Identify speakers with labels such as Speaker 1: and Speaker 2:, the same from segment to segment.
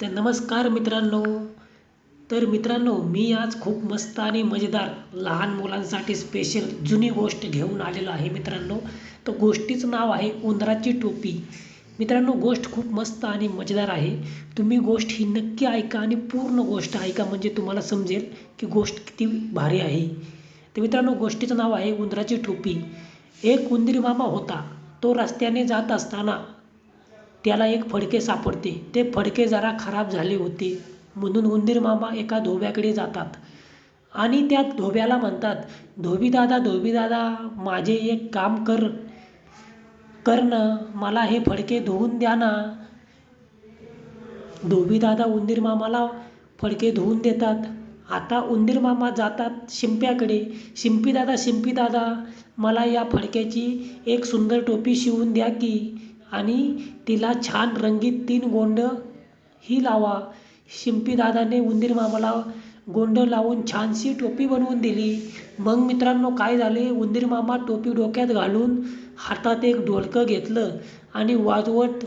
Speaker 1: तर नमस्कार मित्रांनो. तर मित्रांनो मी आज खूप मस्त आणि मजेदार लहान मुलांसाठी स्पेशल जुनी गोष्ट घेऊन आलेलो आहे मित्रांनो. तर गोष्टीचं नाव आहे उंदराची टोपी. मित्रांनो गोष्ट खूप मस्त आणि मजेदार आहे. तुम्ही गोष्ट ही नक्की ऐका आणि पूर्ण गोष्ट ऐका म्हणजे तुम्हाला समजेल की गोष्ट किती भारी आहे. तर मित्रांनो गोष्टीचं नाव आहे उंदराची टोपी. एक उंदीर मामा होता. तो रस्त्याने जात असताना त्याला एक फडके सापडते. ते फडके जरा खराब झाले होते. म्हणून उंदीर मामा एका धोब्याकडे जातात. आणि त्या धोब्याला म्हणतात धोबीदादा धोबीदादा माझे एक काम कर. करणं मला हे फडके धुवून द्या ना. धोबीदादा उंदीरमामाला उंदीर मामाला फडके धुवून देतात. आता उंदीर मामा जातात शिंप्याकडे. "शिंपीदादा, शिंपीदादा, मला या फडक्याची एक सुंदर टोपी शिवून द्या की आणि तिला छान रंगीत तीन गोंड ही लावा. शिंपीदादाने उंदीरमामाला उंदीर मामाला गोंड लावून छानशी टोपी बनवून दिली. मग मित्रांनो काय झाले? उंदीर मामा टोपी डोक्यात घालून हातात एक ढोलकं घेतलं आणि वाजवत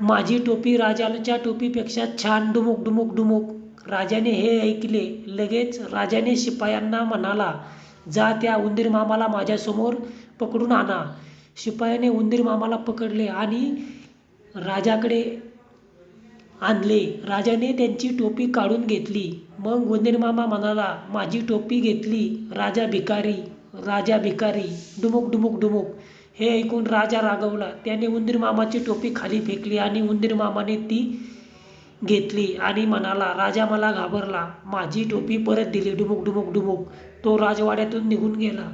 Speaker 1: माझी टोपी राजाच्या टोपीपेक्षा छान डुमुक डुमुक डुमुक. राजाने हे ऐकले. लगेच राजाने शिपायांना म्हणाला जा त्या उंदीर मामाला माझ्यासमोर पकडून आणा. शिपायाने उंदीर मामाला पकडले आणि राजाकडे आणले. राजाने त्यांची टोपी काढून घेतली. मग उंदीर मामा म्हणाला माझी टोपी घेतली. राजा भिकारी राजा भिकारी. डुमुक डुमुक डुमुक. हे ऐकून राजा रागवला. त्याने उंदीर मामाची टोपी खाली फेकली आणि उंदीर मामाने ती घेतली आणि म्हणाला राजा मला घाबरला. माझी टोपी परत दिली. डुमुक डुमुक डुमुक. तो राजवाड्यातून निघून गेला.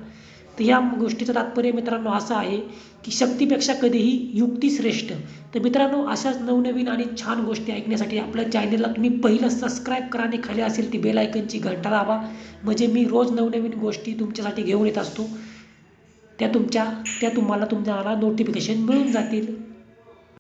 Speaker 1: तर या गोष्टीचं तात्पर्य मित्रांनो असं आहे की शक्तीपेक्षा कधीही युक्ती श्रेष्ठ. तर मित्रांनो अशाच नवनवीन आणि छान गोष्टी ऐकण्यासाठी आपल्या चॅनलला तुम्ही पहिलं सबस्क्राईब करा आणि खाली असेल ती बेल आयकनची घंटा दाबा. म्हणजे मी रोज नवनवीन गोष्टी तुमच्यासाठी घेऊन येत असतो. त्या तुमच्या त्या तुम्हाला तुमच्या नोटिफिकेशन मिळून जातील.